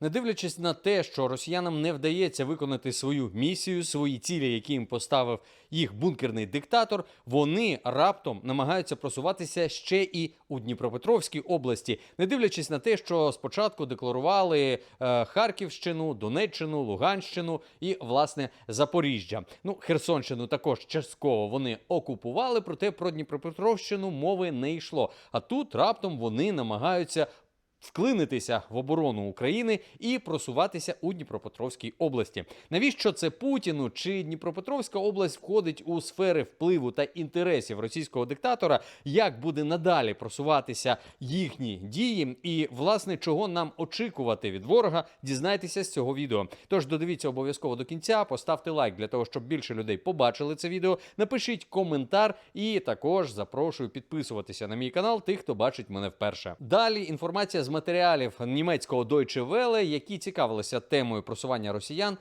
Не дивлячись на те, що росіянам не вдається виконати свою місію, свої цілі, які їм поставив їх бункерний диктатор, вони раптом намагаються просуватися ще і у Дніпропетровській області, не дивлячись на те, що спочатку декларували е, Харківщину, Донеччину, Луганщину і власне Запоріжжя. Ну, Херсонщину також частково вони окупували, проте про Дніпропетровщину мови не йшло. А тут раптом вони намагаються вклинитися в оборону України і просуватися у Дніпропетровській області. Навіщо це Путіну? Чи Дніпропетровська область входить у сфери впливу та інтересів російського диктатора? Як буде надалі просуватися їхні дії? І власне чого нам очікувати від ворога? Дізнайтеся з цього відео. Тож додивіться обов'язково до кінця, поставте лайк для того, щоб більше людей побачили це відео. Напишіть коментар і також запрошую підписуватися на мій канал тих, хто бачить мене вперше. Далі інформація з матеріалів німецького Deutsche Welle, які цікавилися темою просування росіян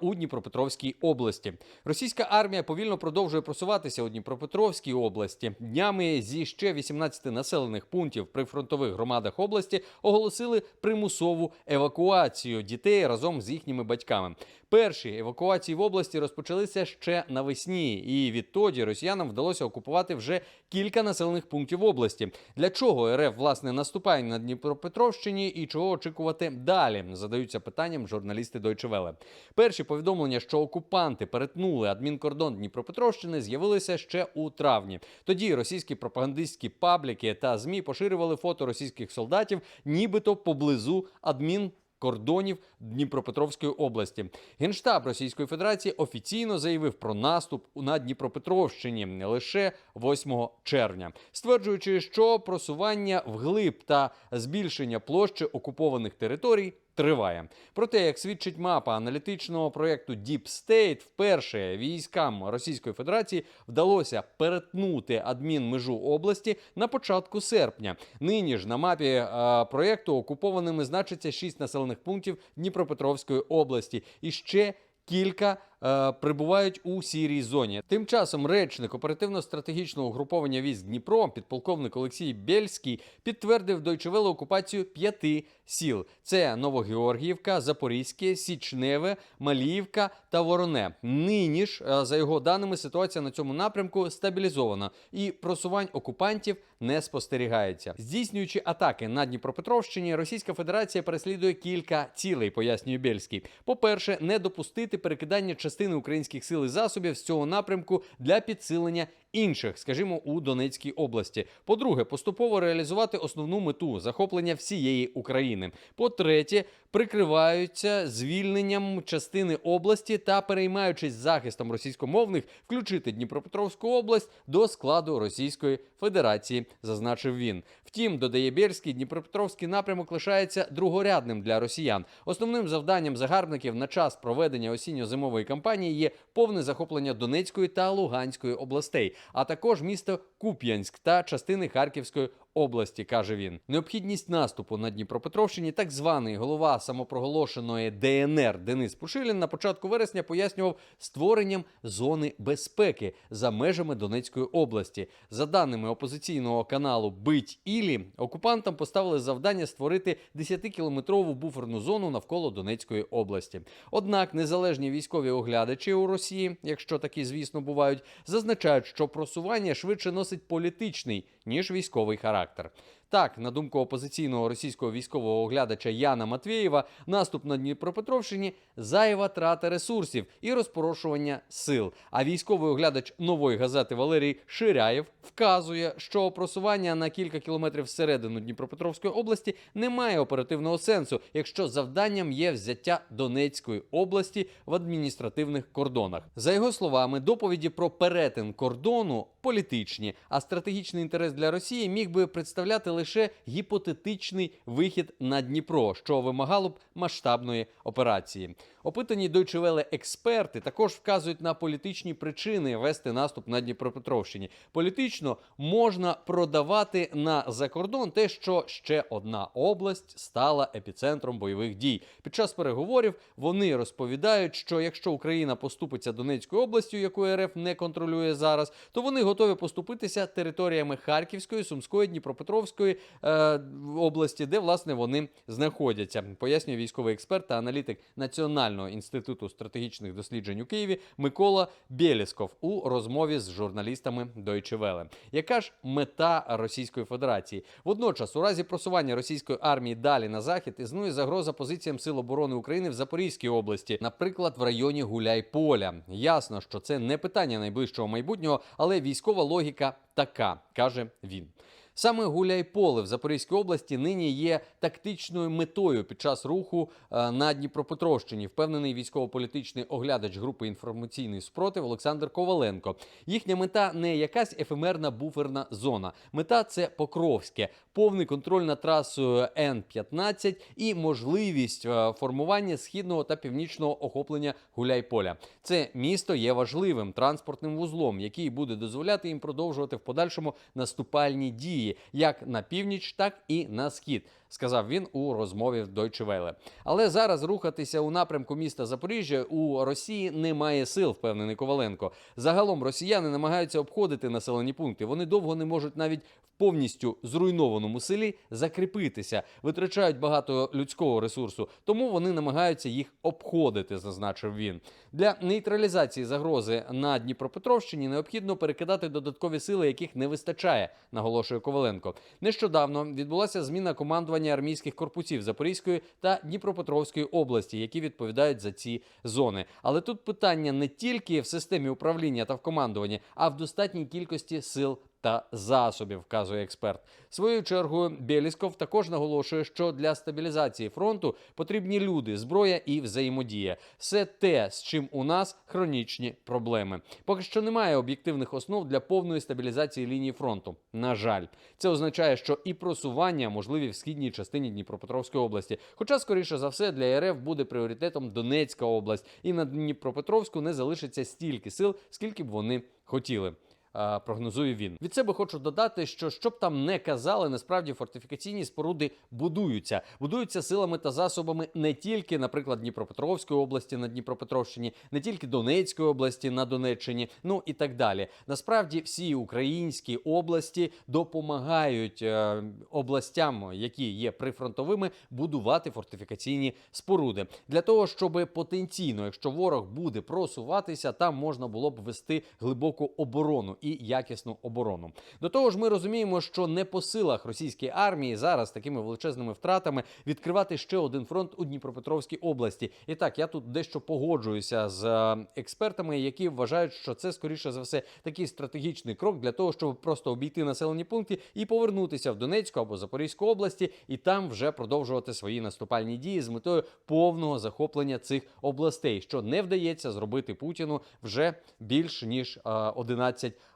у Дніпропетровській області. Російська армія повільно продовжує просуватися у Дніпропетровській області. Днями зі ще 18 населених пунктів при фронтових громадах області оголосили примусову евакуацію дітей разом з їхніми батьками. Перші евакуації в області розпочалися ще навесні, і відтоді росіянам вдалося окупувати вже кілька населених пунктів області. Для чого РФ власне наступає на Дніпропетровщині і чого очікувати далі? Задаються питанням журналісти Deutsche Welle. Перші повідомлення, що окупанти перетнули адмінкордон Дніпропетровщини, з'явилися ще у травні. Тоді російські пропагандистські пабліки та змі поширювали фото російських солдатів, нібито поблизу адмін. Кордонів Дніпропетровської області. Генштаб Російської Федерації офіційно заявив про наступ на Дніпропетровщині лише 8 червня, стверджуючи, що просування вглиб та збільшення площі окупованих територій триває. Проте, як свідчить мапа аналітичного проєкту Deep State, вперше військам Російської Федерації вдалося перетнути адмінмежу області на початку серпня. Нині ж на мапі е, проєкту окупованими значиться шість населених пунктів Дніпропетровської області і ще. Кілька е, прибувають у сірій зоні. Тим часом речник оперативно-стратегічного угруповання військ Дніпро, підполковник Олексій Бєльський, підтвердив Welle окупацію п'яти сіл: це Новогеоргіївка, Запорізьке, Січневе, Маліївка та Вороне. Нині ж, е, за його даними, ситуація на цьому напрямку стабілізована і просувань окупантів не спостерігається. Здійснюючи атаки на Дніпропетровщині, Російська Федерація переслідує кілька цілей, пояснює Бєльський. По-перше, не допустити перекидання частини українських сил і засобів з цього напрямку для підсилення інших, скажімо, у Донецькій області. По-друге, поступово реалізувати основну мету захоплення всієї України. По-третє, прикриваються звільненням частини області та переймаючись захистом російськомовних, включити Дніпропетровську область до складу Російської Федерації, зазначив він. Втім, додає Бєрський, Дніпропетровський напрямок лишається другорядним для росіян. Основним завданням загарбників на час проведення осінньо-зимової кампанії є повне захоплення Донецької та Луганської областей, а також місто Куп'янськ та частини Харківської області, каже він. Необхідність наступу на Дніпропетровщині, так званий голова самопроголошеної ДНР Денис Пушилін на початку вересня пояснював створенням зони безпеки за межами Донецької області. За даними опозиційного каналу Бить Ілі, окупантам поставили завдання створити 10-кілометрову буферну зону навколо Донецької області. Однак незалежні військові оглядачі у Росії, якщо такі, звісно, бувають, зазначають, що просування швидше носить політичний ніж військовий характер. характер. Так, на думку опозиційного російського військового оглядача Яна Матвєєва, наступ на Дніпропетровщині зайва трата ресурсів і розпорошування сил. А військовий оглядач нової газети Валерій Ширяєв вказує, що просування на кілька кілометрів всередину Дніпропетровської області не має оперативного сенсу, якщо завданням є взяття Донецької області в адміністративних кордонах. За його словами, доповіді про перетин кордону політичні, а стратегічний інтерес для Росії міг би представляти лише гіпотетичний вихід на Дніпро, що вимагало б масштабної операції. Опитані Deutsche експерти також вказують на політичні причини вести наступ на Дніпропетровщині. Політично можна продавати на закордон те, що ще одна область стала епіцентром бойових дій. Під час переговорів вони розповідають, що якщо Україна поступиться Донецькою областю, яку РФ не контролює зараз, то вони готові поступитися територіями Харківської, Сумської, Дніпропетровської. Е, області, де власне вони знаходяться. Пояснює військовий експерт та аналітик Національного інституту стратегічних досліджень у Києві Микола Бєлісков у розмові з журналістами Deutsche Welle. Яка ж мета Російської Федерації? Водночас, у разі просування російської армії далі на захід, існує загроза позиціям Сил оборони України в Запорізькій області, наприклад, в районі Гуляйполя. Ясно, що це не питання найближчого майбутнього, але військова логіка така, каже він. Саме Гуляйполе в Запорізькій області нині є тактичною метою під час руху е, на Дніпропетровщині. Впевнений військово-політичний оглядач групи інформаційний спротив Олександр Коваленко. Їхня мета не якась ефемерна буферна зона. Мета це Покровське, повний контроль над трасою Н-15 і можливість е, формування східного та північного охоплення Гуляйполя. Це місто є важливим транспортним вузлом, який буде дозволяти їм продовжувати в подальшому наступальні дії як на північ, так і на схід. Сказав він у розмові в Deutsche Welle. Але зараз рухатися у напрямку міста Запоріжжя у Росії немає сил, впевнений Коваленко. Загалом росіяни намагаються обходити населені пункти. Вони довго не можуть навіть в повністю зруйнованому селі закріпитися, витрачають багато людського ресурсу, тому вони намагаються їх обходити, зазначив він. Для нейтралізації загрози на Дніпропетровщині необхідно перекидати додаткові сили, яких не вистачає, наголошує Коваленко. Нещодавно відбулася зміна командування армійських корпусів Запорізької та Дніпропетровської області, які відповідають за ці зони. Але тут питання не тільки в системі управління та в командуванні, а в достатній кількості сил та засобів, вказує експерт. Своєю чергою Бєлісков також наголошує, що для стабілізації фронту потрібні люди, зброя і взаємодія. Все те, з чим у нас хронічні проблеми. Поки що немає об'єктивних основ для повної стабілізації лінії фронту. На жаль, це означає, що і просування можливі в східній частині Дніпропетровської області. Хоча, скоріше за все, для РФ буде пріоритетом Донецька область, і на Дніпропетровську не залишиться стільки сил, скільки б вони хотіли. А, Прогнозує він від себе. Хочу додати, що щоб там не казали, насправді фортифікаційні споруди будуються, будуються силами та засобами не тільки, наприклад, Дніпропетровської області на Дніпропетровщині, не тільки Донецької області на Донеччині, ну і так далі. Насправді всі українські області допомагають е, областям, які є прифронтовими, будувати фортифікаційні споруди для того, щоб потенційно, якщо ворог буде просуватися, там можна було б вести глибоку оборону і якісну оборону. До того ж, ми розуміємо, що не по силах російської армії зараз такими величезними втратами відкривати ще один фронт у Дніпропетровській області. І так, я тут дещо погоджуюся з е, експертами, які вважають, що це скоріше за все такий стратегічний крок для того, щоб просто обійти населені пункти і повернутися в Донецьку або Запорізьку області, і там вже продовжувати свої наступальні дії з метою повного захоплення цих областей, що не вдається зробити Путіну вже більш ніж е, 11 років,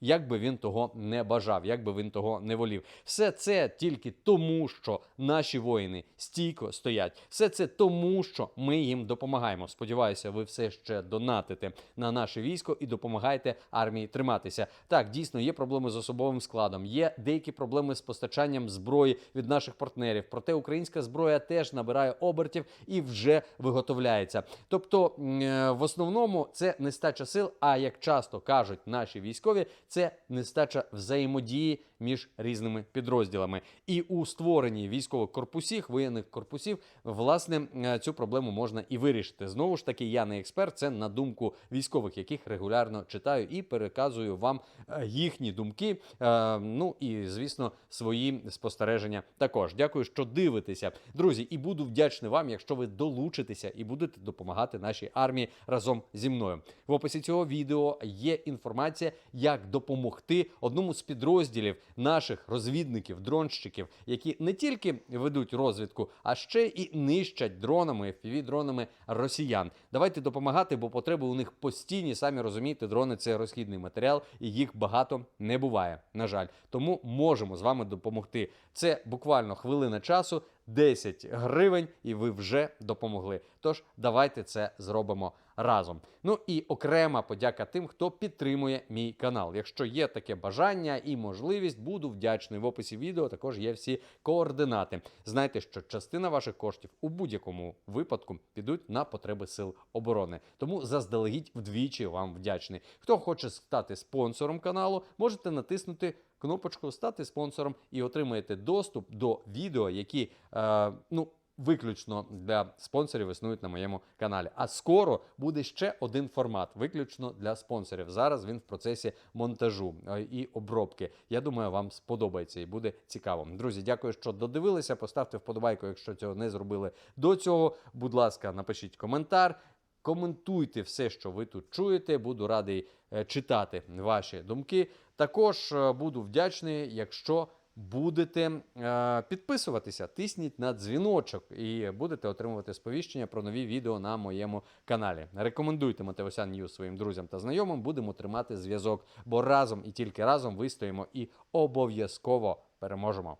як би він того не бажав, як би він того не волів. Все це тільки тому, що наші воїни стійко стоять. Все це тому, що ми їм допомагаємо. Сподіваюся, ви все ще донатите на наше військо і допомагаєте армії триматися. Так, дійсно є проблеми з особовим складом, є деякі проблеми з постачанням зброї від наших партнерів. Проте українська зброя теж набирає обертів і вже виготовляється. Тобто, е, в основному це нестача сил. А як часто кажуть наші військові, це нестача взаємодії між різними підрозділами. І у створенні військових корпусів, воєнних корпусів, власне, е, цю проблему можна і вирішити. Знову ж таки, я не експерт, це на думку військових, яких регулярно читаю і переказую вам е, їхні думки. е, Ну і звісно, свої спостереження також. Дякую, що дивитеся, друзі. І буду вдячний вам, якщо ви долучитеся і будете допомагати нашій армії разом зі мною. В описі цього відео є інформація, як допомогти одному з підрозділів наших розвідників, дронщиків, які не тільки ведуть розвідку, а ще і нищать дронами, fpv дронами росіян. Давайте допомагати, бо потреби у них постійні. Самі розумієте, дрони це розхідний матеріал, і їх багато не буває. На жаль, тому можемо з вами допомогти. Це буквально хвилина часу. 10 гривень, і ви вже допомогли. Тож давайте це зробимо разом. Ну і окрема подяка тим, хто підтримує мій канал. Якщо є таке бажання і можливість, буду вдячний. В описі відео також є всі координати. Знайте, що частина ваших коштів у будь-якому випадку підуть на потреби сил оборони. Тому заздалегідь вдвічі вам вдячний. Хто хоче стати спонсором каналу, можете натиснути кнопочку Стати спонсором і отримаєте доступ до відео, які е, ну. Виключно для спонсорів існують на моєму каналі. А скоро буде ще один формат, виключно для спонсорів. Зараз він в процесі монтажу е, і обробки. Я думаю, вам сподобається і буде цікаво. Друзі, дякую, що додивилися. Поставте вподобайку, якщо цього не зробили до цього. Будь ласка, напишіть коментар. Коментуйте все, що ви тут чуєте. Буду радий е, читати ваші думки. Також е, буду вдячний, якщо будете е, підписуватися, тисніть на дзвіночок і будете отримувати сповіщення про нові відео на моєму каналі. Рекомендуйте Матеосян Ньюс своїм друзям та знайомим. Будемо тримати зв'язок, бо разом і тільки разом вистоїмо і обов'язково переможемо.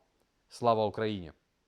Слава Україні!